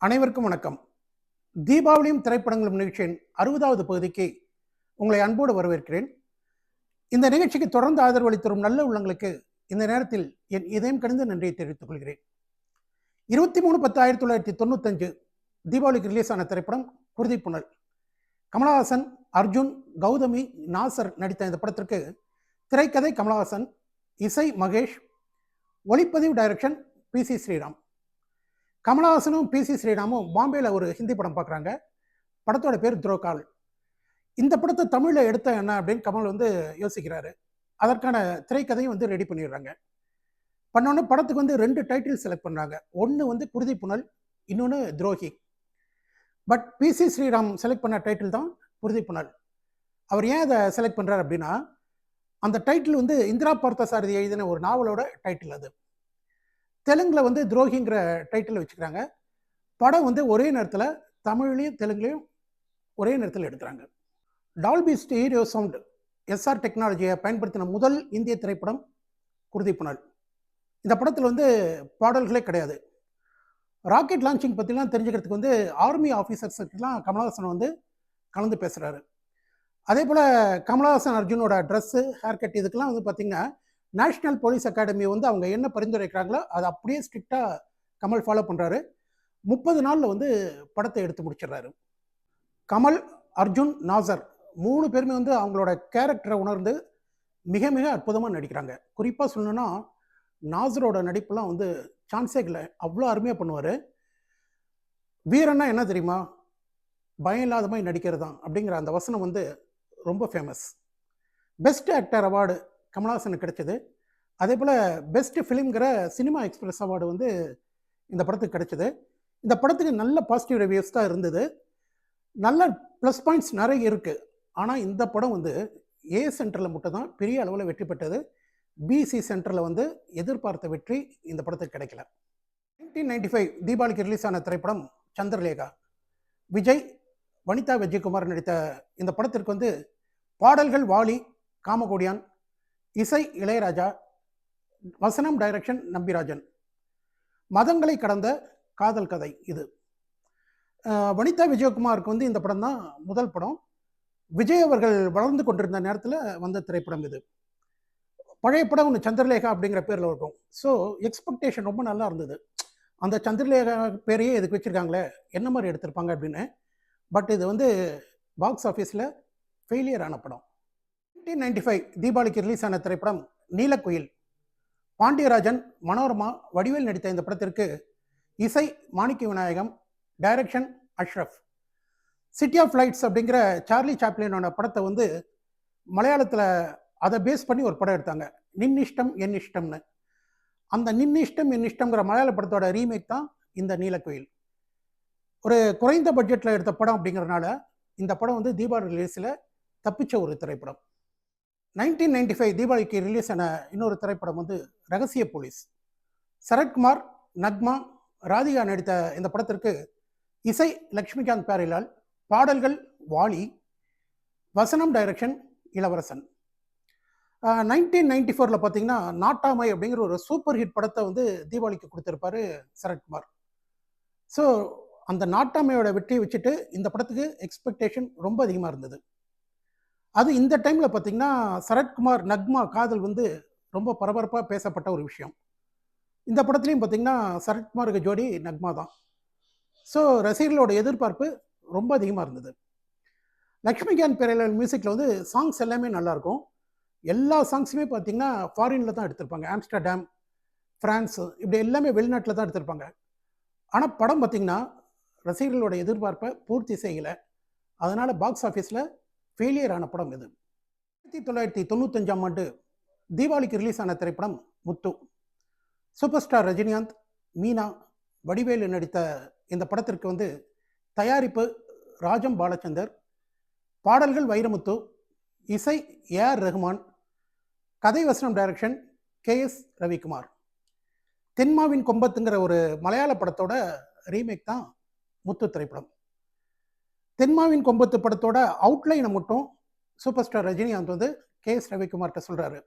அனைவருக்கும் வணக்கம். தீபாவளியும் திரைப்படங்களும் நிகழ்ச்சியின் அறுபதாவது பகுதிக்கு உங்களை அன்போடு வரவேற்கிறேன். இந்த நிகழ்ச்சிக்கு தொடர்ந்து ஆதரவு அளித்தரும் நல்ல உள்ளங்களுக்கு இந்த நேரத்தில் என் இதயம் கணிந்த நன்றியை தெரிவித்துக் கொள்கிறேன். இருபத்தி மூணு பத்து ஆயிரத்தி தொள்ளாயிரத்தி தொண்ணூத்தஞ்சு தீபாவளிக்கு ரிலீஸ் ஆன திரைப்படம் குருதிப்புணல் கமலஹாசன் அர்ஜுன் கௌதமி நாசர் நடித்த இந்த படத்திற்கு திரைக்கதை கமலஹாசன் இசை மகேஷ் ஒளிப்பதிவு டைரக்ஷன் பி சி ஸ்ரீராம். கமலஹாசனும் பி சி ஸ்ரீராமும் பாம்பேயில் ஒரு ஹிந்தி படம் பார்க்குறாங்க. படத்தோட பேர் துரோகால். இந்த படத்தை தமிழில் எடுத்த என்ன அப்படின்னு கமல் வந்து யோசிக்கிறாரு. அதற்கான திரைக்கதையும் வந்து ரெடி பண்ணிடுறாங்க. பண்ணோன்னே படத்துக்கு வந்து ரெண்டு டைட்டில் செலக்ட் பண்ணுறாங்க ஒன்று வந்து குருதி புனல் இன்னொன்று Drohi. But P C Sriram select பண்ண டைட்டில் தான் குருதி புனல். அவர் ஏன் அதை செலக்ட் பண்ணுறார் அப்படின்னா அந்த டைட்டில் வந்து இந்திரா பார்த்தசாரதி எழுதின ஒரு நாவலோட டைட்டில் அது. தெலுங்கில் வந்து துரோகிங்கிற டைட்டில் வச்சுக்கிறாங்க. படம் வந்து ஒரே நேரத்தில் தமிழ்லையும் தெலுங்குலையும் ஒரே நேரத்தில் எடுக்கிறாங்க. டால்பி ஸ்டீரியோ சவுண்ட் எஸ்ஆர் டெக்னாலஜியை பயன்படுத்தின முதல் இந்திய திரைப்படம் குருதி புனல் இந்த படத்தில் வந்து பாடல்களே கிடையாது. ராக்கெட் லான்ச்சிங் பற்றிலாம் தெரிஞ்சுக்கிறதுக்கு வந்து ஆர்மி ஆஃபீஸர்ஸ்லாம் கமலஹாசன் வந்து கலந்து பேசுகிறாரு அதே போல் கமலஹாசன் அர்ஜுனோட ட்ரெஸ்ஸு ஹேர் கட் இதுக்கெல்லாம் வந்து பார்த்திங்கன்னா நேஷ்னல் போலீஸ் அகாடமி வந்து அவங்க என்ன பரிந்துரைக்கிறாங்களோ அதை அப்படியே ஸ்ட்ரிக்டாக கமல் ஃபாலோ பண்ணுறாரு முப்பது நாளில் வந்து படத்தை எடுத்து முடிச்சிடுறாரு. கமல் அர்ஜுன் நாசர் மூணு பேருமே வந்து அவங்களோட கேரக்டரை உணர்ந்து மிக மிக அற்புதமாக நடிக்கிறாங்க. குறிப்பாக சொல்லணுன்னா நாசரோட நடிப்புலாம் வந்து சான்ஸே இல்லை. அவ்வளோ அருமையாக பண்ணுவார். வீரன்னா என்ன தெரியுமா? பயம் இல்லாத மாதிரி நடிக்கிறது தான் அப்படிங்கிற அந்த வசனம் வந்து ரொம்ப ஃபேமஸ் பெஸ்ட் ஆக்டர் அவார்டு கமல்ஹாசனுக்கு கிடைச்சது. அதே போல் பெஸ்ட் ஃபிலிம்ங்கிற சினிமா எக்ஸ்பிரஸ் அவார்டு வந்து இந்த படத்துக்கு கிடைச்சது. இந்த படத்துக்கு நல்ல பாசிட்டிவ் ரிவ்யூஸ் தான் இருந்தது. நல்ல ப்ளஸ் பாயிண்ட்ஸ் நிறைய இருக்குது ஆனால் இந்த படம் வந்து ஏ சென்டரில் மட்டும் தான் பெரிய அளவில் வெற்றி பெற்றது. பிசி சென்டரில் வந்து எதிர்பார்த்த வெற்றி இந்த படத்துக்கு கிடைக்கல. நைன்டீன் நைன்டி ஃபைவ் தீபாவளிக்கு ரிலீஸ் ஆன திரைப்படம் சந்திரலேகா. விஜய் வனிதா விஜயகுமார் நடித்த இந்த படத்திற்கு வந்து பாடல்கள் வாலி காமகோடியான் இசை இளையராஜா வசனம் டைரக்ஷன் நம்பிராஜன். மதங்களை கடந்த காதல் கதை இது. வனிதா விஜயகுமாருக்கு வந்து இந்த படம் தான் முதல் படம். விஜய் அவர்கள் வளர்ந்து கொண்டிருந்த நேரத்தில் வந்த திரைப்படம் இது. பழைய படம் ஒன்று சந்திரலேகா அப்படிங்கிற பேரில் இருக்கும். ஸோ எக்ஸ்பெக்டேஷன் ரொம்ப நல்லா இருந்தது. அந்த சந்திரலேகா பேரையே இதுக்கு வச்சுருக்காங்களே? என்ன மாதிரி எடுத்திருப்பாங்க அப்படின்னு. பட் இது வந்து பாக்ஸ் ஆஃபீஸில் ஃபெயிலியர் ஆன படம். நைன்டீன் நைன்டி ஃபைவ் தீபாவளிக்கு ரிலீஸ் ஆன திரைப்படம் நீலக்குயில். பாண்டியராஜன் மனோரமா வடிவேல் நடித்த இந்த படத்திற்கு இசை Manikka Vinayagam direction Ashraf City of Lights அப்படிங்கிற சார்லி சாப்ளினோட படத்தை வந்து மலையாளத்தில் அதை பேஸ் பண்ணி ஒரு படம் எடுத்தாங்க. நின் இஷ்டம் என் இஷ்டம்னு அந்த நின் இஷ்டம் என் இஷ்டம்ங்கிற மலையாள படத்தோட ரீமேக் தான் இந்த நீலக்குயில். ஒரு குறைந்த பட்ஜெட்டில் எடுத்த படம் அப்படிங்கிறனால இந்த படம் வந்து தீபாவளி ரிலீஸில் தப்பிச்ச ஒரு திரைப்படம். நைன்டீன் நைன்டி ஃபைவ் தீபாவளிக்கு ரிலீஸ் ஆன இன்னொரு திரைப்படம் வந்து ரகசிய போலீஸ். சரத்குமார் நக்மா ராதிகா நடித்த இந்த படத்திற்கு இசை லக்ஷ்மிகாந்த் பேரிலால் பாடல்கள் வாலி வசனம் டைரக்ஷன் இளவரசன். நைன்டீன் நைன்டி ஃபோரில் பார்த்தீங்கன்னா நாட்டாமை அப்படிங்கிற ஒரு சூப்பர் ஹிட் படத்தை வந்து தீபாவளிக்கு கொடுத்துருப்பாரு சரத்குமார். ஸோ அந்த நாட்டாமையோட வெற்றியை வச்சுட்டு இந்த படத்துக்கு எக்ஸ்பெக்டேஷன் ரொம்ப அதிகமாக இருந்தது. அது இந்த டைமில் பார்த்தீங்கன்னா சரத்குமார் நக்மா காதல் வந்து ரொம்ப பரபரப்பாக பேசப்பட்ட ஒரு விஷயம். இந்த படத்துலையும் பார்த்தீங்கன்னா சரத்குமாருக்கு ஜோடி நக்மா தான். ஸோ ரசிகர்களோட எதிர்பார்ப்பு ரொம்ப அதிகமாக இருந்தது. லக்ஷ்மிகாந்த் பேரலால் மியூசிக்கில் வந்து சாங்ஸ் எல்லாமே நல்லாயிருக்கும் எல்லா சாங்ஸுமே பார்த்தீங்கன்னா ஃபாரினில் தான் எடுத்திருப்பாங்க. ஆம்ஸ்டர்டாம் ஃப்ரான்ஸு இப்படி எல்லாமே வெளிநாட்டில் தான் எடுத்திருப்பாங்க. ஆனால் படம் பார்த்திங்கன்னா ரசிகர்களோட எதிர்பார்ப்பை பூர்த்தி செய்யலை. அதனால் பாக்ஸ் ஆஃபீஸில் ஃபெயிலியர் ஆன படம் இது. ஆயிரத்தி தொள்ளாயிரத்தி தொண்ணூத்தஞ்சாம் ஆண்டு தீபாவளிக்கு ரிலீஸ் ஆன திரைப்படம் முத்து. சூப்பர் ஸ்டார் ரஜினிகாந்த் மீனா வடிவேலு நடித்த இந்த படத்திற்கு வந்து தயாரிப்பு ராஜம் பாலச்சந்தர் பாடல்கள் வைரமுத்து இசை ஏஆர் ரஹ்மான் கதை வசனம் direction K S Ravikumar. Thenmavin கொம்பத்துங்கிற ஒரு மலையாள படத்தோட ரீமேக் தான் முத்து திரைப்படம். தென்மாவின் கொம்பத்து படத்தோட அவுட்லைனை மட்டும் சூப்பர் ஸ்டார் ரஜினிகாந்த் வந்து கே எஸ் ரவிக்குமார்கிட்ட சொல்கிறாரு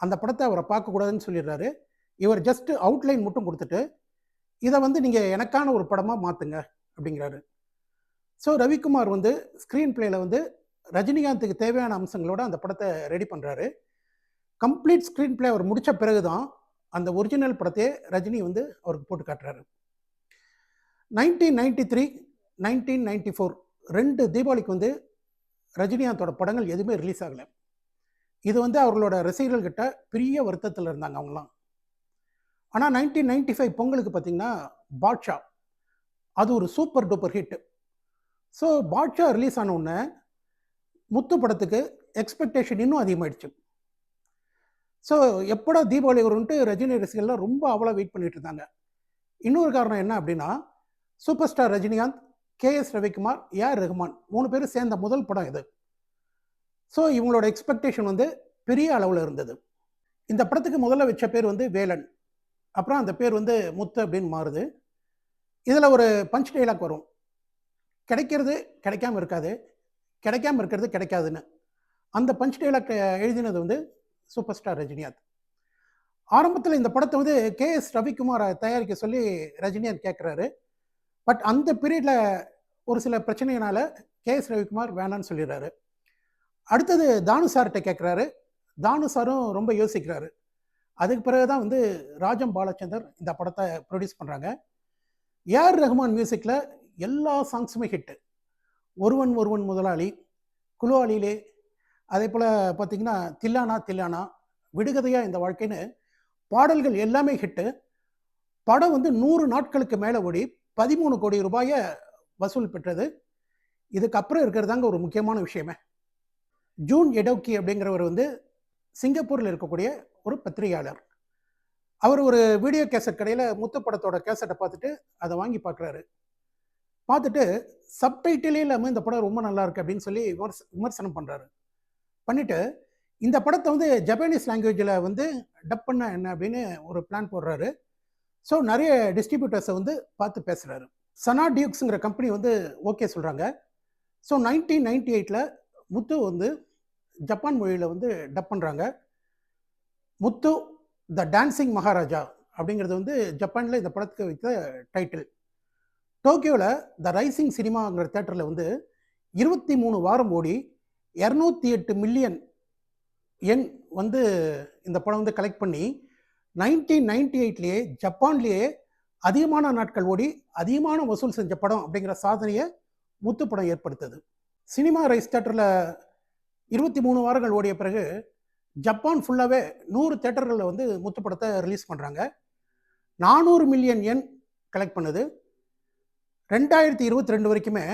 அந்த படத்தை அவரை பார்க்கக்கூடாதுன்னு சொல்லிடுறாரு. இவர் ஜஸ்ட் அவுட்லைன் மட்டும் கொடுத்துட்டு இதை வந்து நீங்கள் எனக்கான ஒரு படமாக மாற்றுங்க அப்படிங்கிறாரு. ஸோ ரவிக்குமார் வந்து ஸ்க்ரீன் பிளேயில் வந்து ரஜினிகாந்துக்கு தேவையான அம்சங்களோட அந்த படத்தை ரெடி பண்ணுறாரு கம்ப்ளீட் ஸ்க்ரீன் பிளே அவர் முடித்த பிறகு தான் அந்த ஒரிஜினல் படத்தையே ரஜினி வந்து அவருக்கு போட்டு காட்டுறாரு. Nineteen ninety three nineteen ninety four ரெண்டு தீபாவளிக்கு வந்து ரஜினிகாந்தோட படங்கள் எதுவுமே ரிலீஸ் ஆகலை. இது வந்து அவர்களோட ரசிகர்கள்கிட்ட பெரிய வருத்தத்தில் இருந்தாங்க அவங்களாம் ஆனால் நைன்டீன் நைன்டி ஃபைவ் பொங்கலுக்கு பார்த்தீங்கன்னா பாட்ஷா. அது ஒரு super duper hit so Baasha release ஆன உடனே முத்து படத்துக்கு எக்ஸ்பெக்டேஷன் இன்னும் அதிகமாகிடுச்சு ஸோ எப்படா தீபாவளி வரும்ன்ட்டு ரஜினி ரசிகர்லாம் ரொம்ப அவ்வளோ வெயிட் பண்ணிட்டு இருந்தாங்க. இன்னொரு காரணம் என்ன அப்படின்னா super star Rajinikanth K S Ravikumar AR Rahman மூணு பேரும் சேர்ந்த முதல் படம் இது. ஸோ இவங்களோட எக்ஸ்பெக்டேஷன் வந்து பெரிய அளவில் இருந்தது. இந்த படத்துக்கு முதல்ல வச்ச பேர் வந்து வேலன். அப்புறம் அந்த பேர் வந்து முத்து அப்படின்னு மாறுது. இதில் ஒரு பஞ்ச் டைலாக் வரும். கிடைக்கிறது கிடைக்காம இருக்காது. கிடைக்காம இருக்கிறது கிடைக்காதுன்னு. அந்த பஞ்ச் டைலாக் எழுதினது வந்து சூப்பர் ஸ்டார் ரஜினிகாந்த். ஆரம்பத்தில் இந்த படத்தை வந்து கே எஸ் ரவிக்குமாரை தயாரிக்க சொல்லி ரஜினிகாந்த் கேட்குறாரு பட் அந்த பீரியடில் ஒரு சில பிரச்சனையினால் கே எஸ் ரவிக்குமார் வேணான்னு சொல்லிடுறாரு. அடுத்தது தானு சார்கிட்ட கேட்குறாரு தானு சாரும் ரொம்ப யோசிக்கிறாரு. அதுக்கு பிறகு தான் வந்து ராஜம் பாலச்சந்தர் இந்த படத்தை ப்ரொடியூஸ் பண்ணுறாங்க ஏஆர் ரஹ்மான் மியூசிக்கில் எல்லா சாங்ஸுமே ஹிட்டு ஒருவன் ஒருவன் முதலாளி குலுவாளியிலே அதே போல் பார்த்தீங்கன்னா தில்லானா தில்லானா விடுகதையாக இந்த வாழ்க்கைன்னு பாடல்கள் எல்லாமே ஹிட்டு படம் வந்து நூறு நாட்களுக்கு மேலே ஓடி பதிமூணு கோடி ரூபாயை வசூல் பெற்றது. இதுக்கப்புறம் இருக்கிறது தாங்க ஒரு முக்கியமான விஷயமே. ஜூன் எடோக்கி அப்படிங்கிறவர் வந்து சிங்கப்பூரில் இருக்கக்கூடிய ஒரு பத்திரிகையாளர். அவர் ஒரு வீடியோ கேசட் கடையில் முத்து படத்தோட கேசட்டை பார்த்துட்டு அதை வாங்கி பார்க்குறாரு. பார்த்துட்டு சப்டைட்டிலே இல்லாமல் இந்த படம் ரொம்ப நல்லா இருக்கு அப்படின்னு சொல்லி விமர்ச விமர்சனம் பண்ணுறாரு பண்ணிவிட்டு இந்த படத்தை வந்து ஜப்பானீஸ் லாங்குவேஜில் வந்து டப் பண்ண என்ன அப்படின்னு ஒரு பிளான் போடுறாரு. ஸோ நிறைய டிஸ்ட்ரிபியூட்டர்ஸை வந்து பார்த்து பேசுகிறாரு சனா டியூக்ஸுங்கிற கம்பெனி வந்து ஓகே சொல்கிறாங்க ஸோ நைன்டீன் நைன்டி எயிட்டில் முத்து வந்து ஜப்பான் மொழியில் வந்து டப் பண்ணுறாங்க முத்து த டான்சிங் மகாராஜா அப்படிங்கிறது வந்து ஜப்பானில் இந்த படத்துக்கு வைத்த டைட்டில் டோக்கியோவில் த ரைசிங் சினிமாங்கிற தேட்டரில் வந்து இருபத்தி மூணு வாரம் ஓடி இரநூத்தி எட்டு மில்லியன் எண் வந்து இந்த படம் வந்து கலெக்ட் பண்ணி நைன்டீன் நைன்டி எயிட்லேயே ஜப்பான்லேயே அதிகமான நாட்கள் ஓடி அதிகமான வசூல் செஞ்ச படம் அப்படிங்கிற சாதனையை முத்து படம் ஏற்படுத்துது. சினிமா ரைஸ் தேட்டரில் இருபத்தி மூணு வாரங்கள் ஓடிய பிறகு ஜப்பான் ஃபுல்லாகவே நூறு தேட்டர்களில் வந்து முத்து படத்தை ரிலீஸ் பண்ணுறாங்க நானூறு மில்லியன் எண் கலெக்ட் பண்ணுது. ரெண்டாயிரத்தி இருபத்தி ரெண்டு வரைக்குமே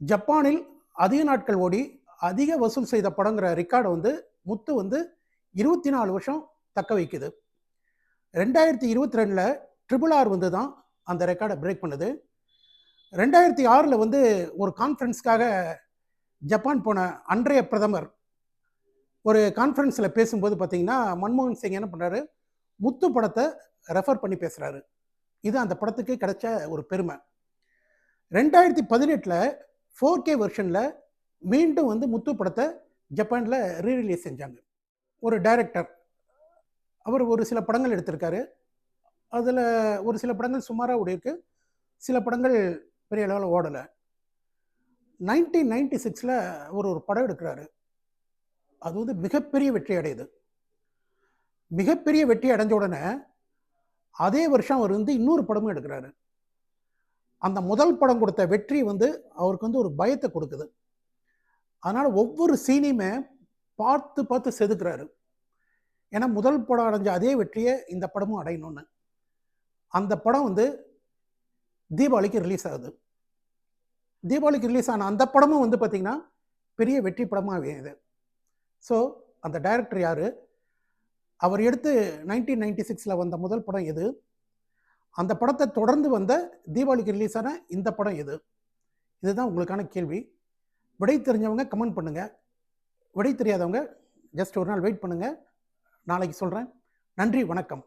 ஜப்பானில் அதிக நாட்கள் ஓடி அதிக வசூல் செய்த படங்கிற ரெக்கார்டை வந்து முத்து வந்து இருபத்தி நாலு வருஷம் தக்க வைக்குது. ரெண்டாயிரத்தி இருபத்தி ரெண்டில் ட்ரிபிள் ஆர் வந்து தான் அந்த ரெக்கார்டை பிரேக் பண்ணுது. ரெண்டாயிரத்தி ஆறில் வந்து ஒரு கான்ஃபரன்ஸ்க்காக ஜப்பான் போன அன்றைய பிரதமர் ஒரு கான்ஃபரன்ஸில் பேசும்போது பார்த்தீங்கன்னா மன்மோகன் சிங் என்ன பண்ணுறாரு முத்து படத்தை ரெஃபர் பண்ணி பேசுகிறாரு இது அந்த படத்துக்கு கிடைச்ச ஒரு பெருமை. ரெண்டாயிரத்தி பதினெட்டில் ஃபோர் கே வெர்ஷனில் மீண்டும் வந்து முத்து படத்தை ஜப்பானில் ரீரிலீஸ் செஞ்சாங்க. ஒரு டைரக்டர் அவர் ஒரு சில படங்கள் எடுத்திருக்காரு. அதில் ஒரு சில படங்கள் சுமாராக ஓடிருக்கு சில படங்கள் பெரிய அளவில் ஓடலை. நைன்டீன் நைன்டி சிக்ஸில் அவர் ஒரு படம் எடுக்கிறாரு. அது வந்து மிகப்பெரிய வெற்றி அடையுது. மிகப்பெரிய வெற்றி அடைஞ்ச உடனே அதே வருஷம் அவர் வந்து இன்னொரு படமும் எடுக்கிறாரு. அந்த முதல் படம் கொடுத்த வெற்றி வந்து அவருக்கு வந்து ஒரு பயத்தை கொடுக்குது. அதனால் ஒவ்வொரு சீனையுமே பார்த்து பார்த்து செதுக்குறாரு. ஏன்னா முதல் படம் அடைஞ்ச அதே வெற்றியை இந்த படமும் அடையணும்னு. அந்த படம் வந்து தீபாவளிக்கு ரிலீஸ் ஆகுது. தீபாவளிக்கு ரிலீஸ் ஆன அந்த படமும் வந்து பார்த்திங்கன்னா பெரிய வெற்றி படமாக இது. ஸோ அந்த டைரக்டர் யார்? அவர் எடுத்து நைன்டீன் நைன்டி சிக்ஸில் வந்த முதல் படம் எது? அந்த படத்தை தொடர்ந்து வந்த தீபாவளிக்கு ரிலீஸ் ஆன இந்த படம் எது? இதுதான் உங்களுக்கான கேள்வி. விடை தெரிஞ்சவங்க கமெண்ட் பண்ணுங்கள் விடை தெரியாதவங்க ஜஸ்ட் ஒரு நாள் வெயிட் பண்ணுங்கள் நாளைக்கு சொல்கிறேன் நன்றி வணக்கம்.